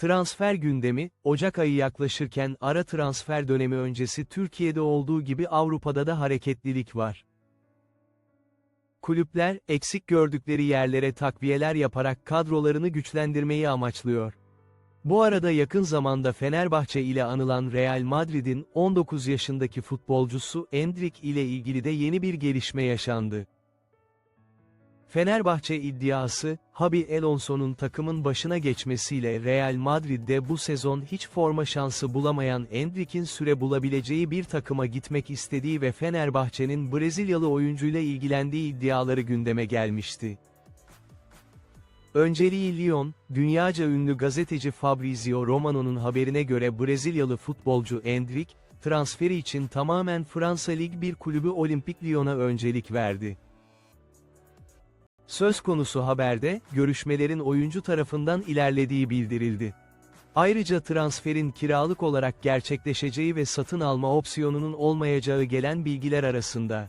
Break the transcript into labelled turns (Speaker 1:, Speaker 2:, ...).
Speaker 1: Transfer gündemi, Ocak ayı yaklaşırken ara transfer dönemi öncesi Türkiye'de olduğu gibi Avrupa'da da hareketlilik var. Kulüpler, eksik gördükleri yerlere takviyeler yaparak kadrolarını güçlendirmeyi amaçlıyor. Bu arada yakın zamanda Fenerbahçe ile anılan Real Madrid'in 19 yaşındaki futbolcusu Endrick ile ilgili de yeni bir gelişme yaşandı. Fenerbahçe iddiası, Habi Alonso'nun takımın başına geçmesiyle Real Madrid'de bu sezon hiç forma şansı bulamayan Endrick'in süre bulabileceği bir takıma gitmek istediği ve Fenerbahçe'nin Brezilyalı oyuncuyla ilgilendiği iddiaları gündeme gelmişti. Önceliği Lyon, dünyaca ünlü gazeteci Fabrizio Romano'nun haberine göre Brezilyalı futbolcu Endrick, transferi için tamamen Fransa Lig bir kulübü Olimpik Lyon'a öncelik verdi. Söz konusu haberde, görüşmelerin oyuncu tarafından ilerlediği bildirildi. Ayrıca transferin kiralık olarak gerçekleşeceği ve satın alma opsiyonunun olmayacağı gelen bilgiler arasında.